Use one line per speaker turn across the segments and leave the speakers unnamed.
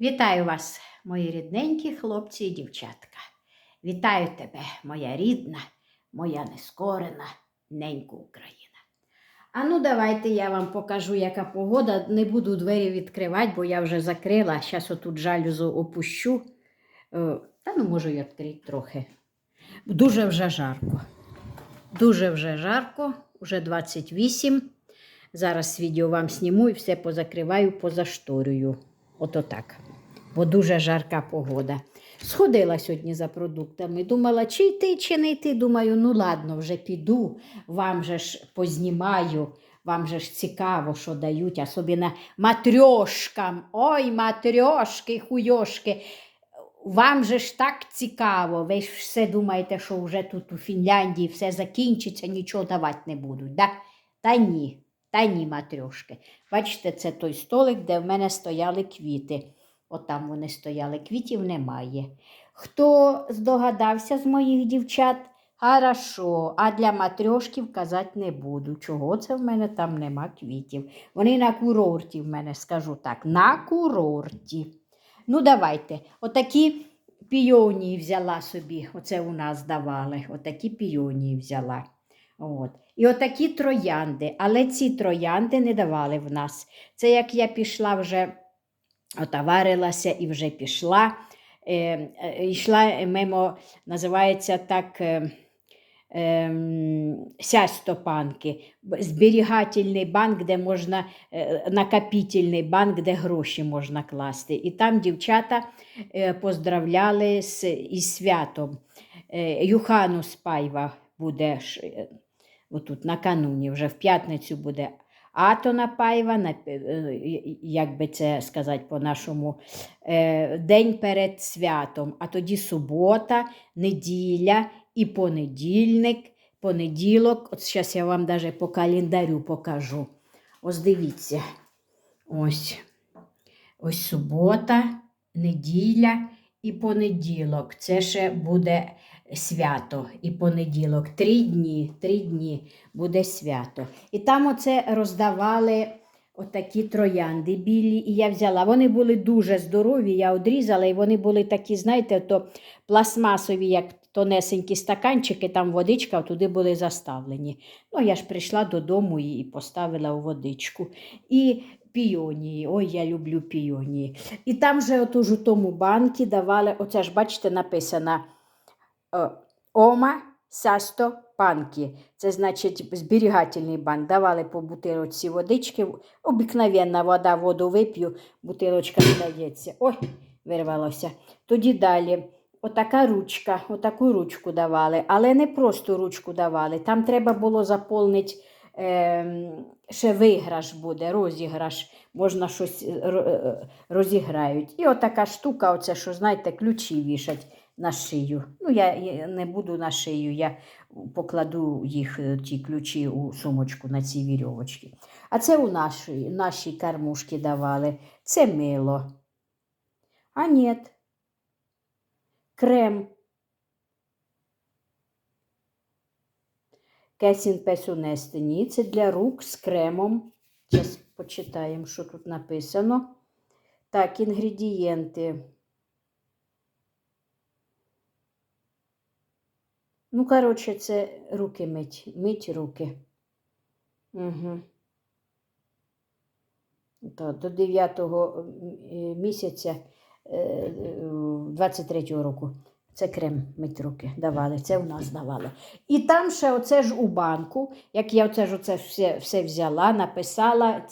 Вітаю вас, мої рідненькі хлопці і дівчатка. Вітаю тебе, моя рідна, моя нескорена, ненька Україна. А ну, давайте я вам покажу, яка погода. Не буду двері відкривати, бо я вже закрила. Зараз отут жалюзу опущу. Е, Та ну можу і відкрити трохи. Дуже вже жарко. Дуже вже жарко, вже 28. Зараз відео вам зніму і все позакриваю, позашторюю. Ото так. Бо дуже жарка погода. Сходила сьогодні за продуктами. Думала, чи йти, чи не йти. Думаю, ну ладно, вже піду, вам же ж познімаю, вам же ж цікаво, що дають, особливо матрьошкам. Ой, матрьошки, хуйошки. Вам же ж так цікаво, ви ж все думаєте, що вже тут у Фінляндії все закінчиться, нічого давати не будуть. Да? Та ні, та ні, матрьошки. Бачите, це той столик, де в мене стояли квіти. От там вони стояли, квітів немає. Хто здогадався з моїх дівчат? Хорошо, а для матрьошків казати не буду. Чого це в мене там нема квітів? Вони на курорті в мене, скажу так, на курорті. Ну, давайте. Отакі піонії взяла собі. Оце у нас давали. Отакі піонії взяла. От. І отакі троянди. Але ці троянди не давали в нас. Це як я пішла вже, отаварилася і вже пішла. Е, е, йшла мимо, називається так. Е, ем, сястопанки, зберігательний банк, де можна, е, накопительний банк, де гроші можна класти. І там дівчата е, поздравляли з, із святом. Е, Юхану Спайва буде отут накануні, вже в п'ятницю буде Атона пе- е, як би це сказати по-нашому, е, день перед святом, а тоді субота, неділя і понедільник, понеділок. От зараз я вам даже по календарю покажу. Ось дивіться. Ось. Ось субота, неділя і понеділок. Це ще буде свято і понеділок. Три дні, три дні буде свято. І там оце роздавали отакі троянди білі. І я взяла. Вони були дуже здорові, я одрізала, і вони були такі, знаєте, то пластмасові, як тонесенькі стаканчики, там водичка, туди були заставлені. Ну, я ж прийшла додому і поставила у водичку. І піонії, ой, я люблю піонії. І там же отож у тому банкі давали, оце ж, бачите, написано Ома Састо Панки. Це значить зберігательний банк. Давали по бутилочці водички. Обикновенна вода, воду вип'ю, бутилочка не. Ой, вирвалося. Тоді далі. Отака ручка, отаку ручку давали, але не просто ручку давали. Там треба було заповнити е, ще виграш буде, розіграш, можна щось е, е, розіграють. І отака штука, оце, що знаєте, ключі вішать на шию. Ну, я не буду на шию, я покладу їх, е, ті ключі у сумочку на ці вірьовочки. А це у нашій, нашій кормушки давали. Це мило. А ні. Крем. Кесін песунести. Ні, це для рук з кремом. Зараз почитаємо, що тут написано. Так, інгредієнти. Ну, коротше, це руки мить, мить руки. Угу. То, до 9 місяця е, 23-го року. Це крем мить руки давали, це у нас давали. І там ще оце ж у банку, як я оце ж оце все, все взяла, написала,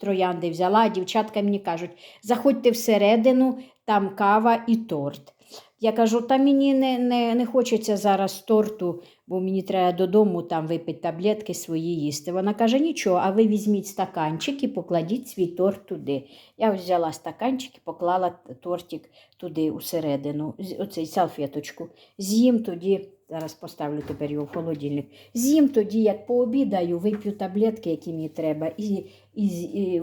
троянди взяла, а дівчатка мені кажуть, заходьте всередину, там кава і торт. Я кажу, та мені не, не, не хочеться зараз торту, бо мені треба додому там випити таблетки свої їсти. Вона каже, нічого, а ви візьміть стаканчик і покладіть свій торт туди. Я взяла стаканчик і поклала тортик туди усередину, оцей салфеточку. З'їм тоді, зараз поставлю тепер його в холодильник. З'їм тоді, як пообідаю, вип'ю таблетки, які мені треба, і, і, і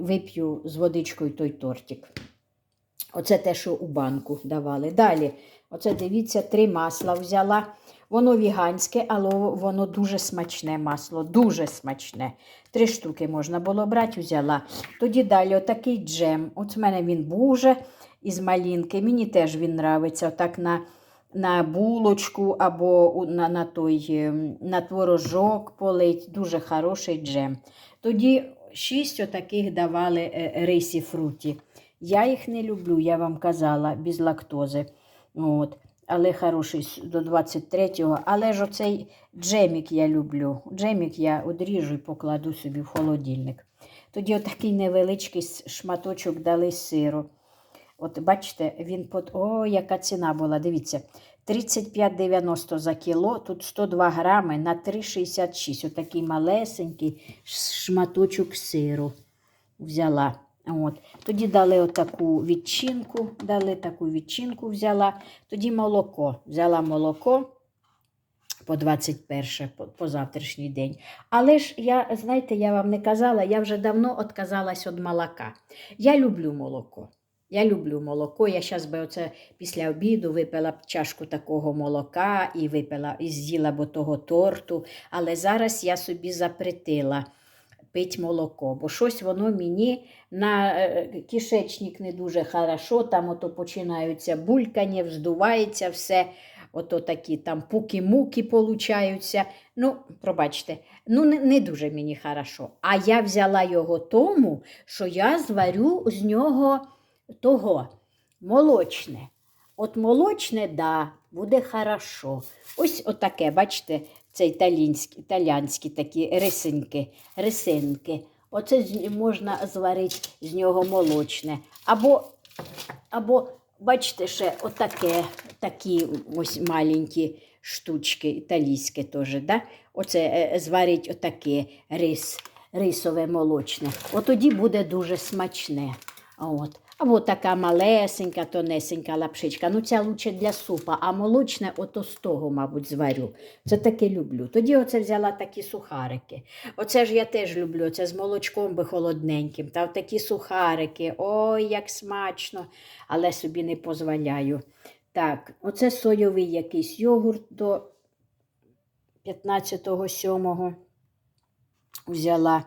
вип'ю з водичкою той тортик. Оце те, що у банку давали. Далі, оце дивіться, три масла взяла. Воно віганське, але воно дуже смачне масло, дуже смачне. Три штуки можна було брати, взяла. Тоді далі отакий джем. От в мене він був із малінки. Мені теж він нравиться. Отак на, на булочку або на, на, той, ем, на творожок полить. Дуже хороший джем. Тоді шість отаких давали е, рисі фруті. Я їх не люблю, я вам казала, без лактози. От. Але хороший до 23-го. Але ж оцей джемік я люблю. Джемік я одріжу і покладу собі в холодильник. Тоді отакий невеличкий шматочок дали сиру. От бачите, він под. О, яка ціна була. Дивіться, 35,90 за кіло, тут 102 грами на 3,66. Отакий малесенький шматочок сиру взяла. От. Тоді дали отаку відчинку, дали таку відчинку взяла. Тоді молоко. Взяла молоко по 21, по, по завтрашній день. Але ж я, знаєте, я вам не казала, я вже давно відказалась від молока. Я люблю молоко. Я люблю молоко. Я зараз би оце після обіду випила б чашку такого молока і випила, і з'їла б того торту. Але зараз я собі запретила пить молоко, бо щось воно мені на е, кишечник не дуже хорошо, там ото починаються булькання, вздувається все, ото такі там пуки-муки получаються. Ну, пробачте, ну не, не дуже мені хорошо. А я взяла його тому, що я зварю з нього того молочне. От молочне, да, буде хорошо. Ось отаке, бачите, це італійські, італійські такі рисинки, рисинки. Оце можна зварити з нього молочне. Або, або бачите, ще отаке, такі ось маленькі штучки, італійське теж. Да? Оце е, зварить отаке рис, рисове молочне. От тоді буде дуже смачне. От. Або така малесенька, тонесенька лапшичка. Ну, ця лучше для супа, а молочне ото з того, мабуть, зварю. Це таке люблю. Тоді оце взяла такі сухарики. Оце ж я теж люблю, це з молочком би холодненьким. Та такі сухарики. Ой, як смачно, але собі не дозволяю. Так, оце соєвий якийсь йогурт до 15-7 взяла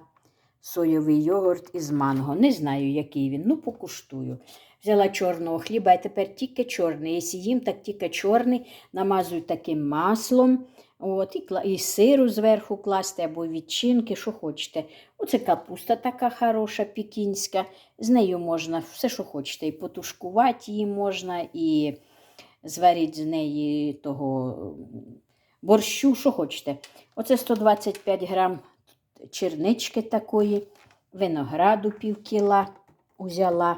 соєвий йогурт із манго. Не знаю, який він, ну покуштую. Взяла чорного хліба, і тепер тільки чорний. Якщо їм, так тільки чорний, намазую таким маслом. От, і, і сиру зверху класти, або відчинки, що хочете. Оце капуста така хороша, пікінська. З нею можна все, що хочете. І потушкувати її можна, і зварити з неї того борщу, що хочете. Оце 125 грам чернички такої, винограду пів кіла взяла.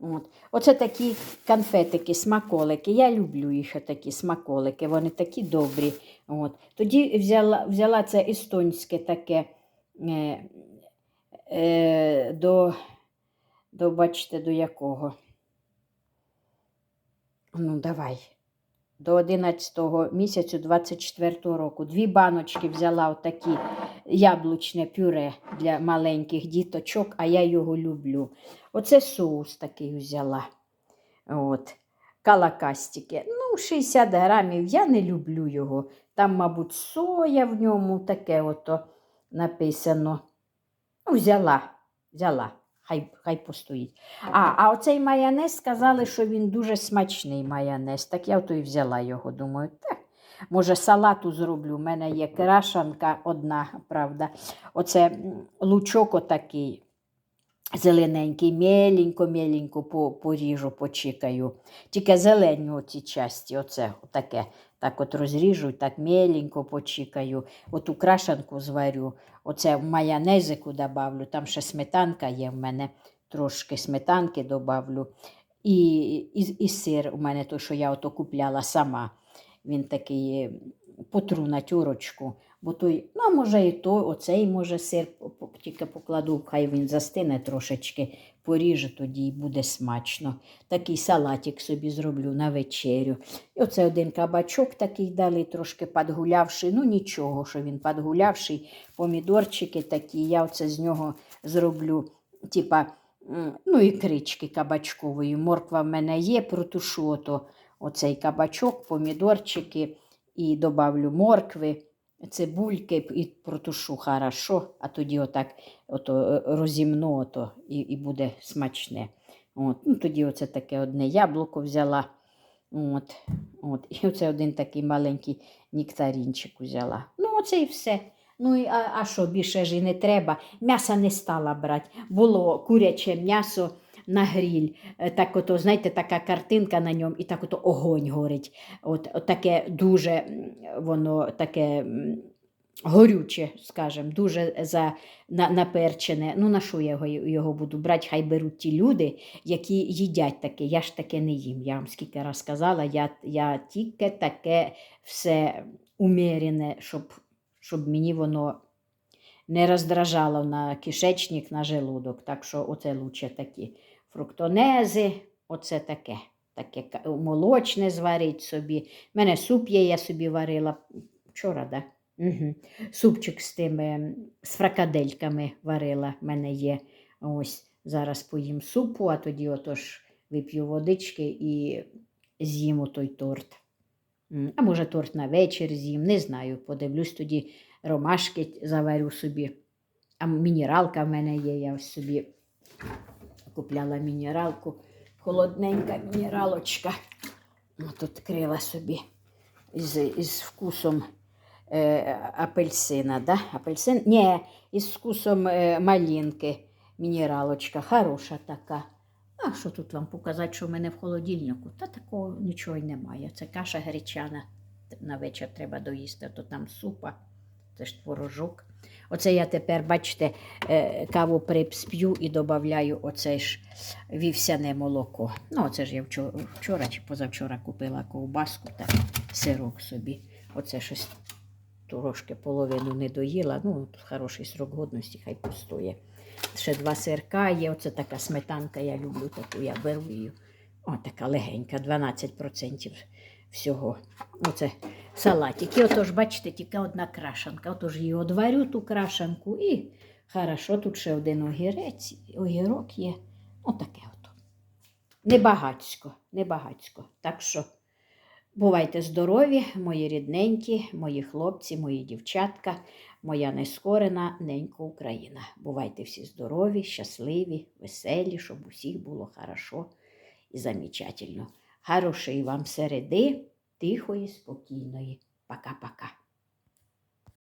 От. Оце такі конфетики, смаколики. Я люблю їх такі смаколики, вони такі добрі. От. Тоді взяла, взяла це естонське таке е, е, до, до, бачите, до якого. Ну, давай. До 11 місяцю 24 року. Дві баночки взяла отакі яблучне пюре для маленьких діточок, а я його люблю. Оце соус такий взяла. От. Калакастики. Ну, 60 грамів. Я не люблю його. Там, мабуть, соя в ньому, таке ото написано. Ну, взяла, взяла. Хай, хай постоїть. А, а оцей майонез сказали, що він дуже смачний майонез. Так я то і взяла його. Думаю, так. Може, салату зроблю. У мене є крашанка одна, правда. Оце лучок отакий зелененький, меленько-меленько поріжу, почикаю. Тільки зелені оці часті, оце таке. Так от розріжу, так меленько почикаю. Оту крашанку зварю. Оце в майонезику добавлю. Там ще сметанка є в мене, трошки сметанки добавлю. І, і, і сир у мене той, що я ото купляла сама. Він такий е, потру на тюрочку. Бо той, ну, може і той, оцей може сир тільки покладу, хай він застине трошечки, поріжу тоді і буде смачно. Такий салатик собі зроблю на вечерю. І оце один кабачок такий дали, трошки подгулявший. Ну нічого, що він подгулявший. Помідорчики такі, я оце з нього зроблю, типа, ну, ікрички кабачкової. Морква в мене є, протушу ото оцей кабачок, помідорчики і добавлю моркви, цибульки і протушу хорошо, а тоді отак ото е, розімну ото, і, і буде смачне. От. Ну, тоді оце таке одне яблуко взяла. От, от. І оце один такий маленький нектарінчик взяла. Ну, оце і все. Ну, і, а, що, більше ж і не треба. М'яса не стала брати. Було куряче м'ясо на гріль. Е, Так ото, знаєте, така картинка на ньому, і так ото огонь горить. От, от таке дуже воно таке горюче, скажем, дуже за, на, наперчене. Ну, на що я його, його буду брати? Хай беруть ті люди, які їдять таке. Я ж таке не їм. Я вам скільки раз казала, я, я тільки таке все умірене, щоб, щоб мені воно не роздражало на кишечник, на желудок. Так що оце лучше такі фруктонези, оце таке. Таке молочне зварить собі. У мене суп є, я собі варила вчора, да? Угу. Супчик з тими з фракадельками варила. в мене є. Ось зараз поїм супу, а тоді отож вип'ю водички і з'їм той торт. А може, торт на вечір з'їм, не знаю. Подивлюсь тоді ромашки заварю собі. А мінералка в мене є, я ось собі купляла мінералку. Холодненька мінералочка. От відкрила собі із, із вкусом е, апельсина. Да? Апельсин? Ні, із вкусом е, малинки. Мінералочка. Хороша така. А що тут вам показати, що в мене в холодильнику? Та такого нічого й немає. Це каша гречана. На вечір треба доїсти, то там супа, це ж творожок. Оце я тепер, бачите, е, каву припсп'ю і додаю оце ж вівсяне молоко. Ну, оце ж я вчора, вчора чи позавчора купила ковбаску та сирок собі. Оце щось трошки половину не доїла. Ну, хороший срок годності, хай постоє. Ще два сирка є. Оце така сметанка, я люблю таку, я беру її. О, така легенька, 12% всього. Оце салатик. І отож, бачите, тільки одна крашанка. Отож її одварю ту крашанку і хорошо, тут ще один огірець, огірок є. Отаке ото. Небагацько, небагацько. Так що бувайте здорові, мої рідненькі, мої хлопці, мої дівчатка, моя нескорена ненька Україна. Бувайте всі здорові, щасливі, веселі, щоб усіх було хорошо і замечательно. Хорошої вам середи, тихої, спокійної. Пока-пока.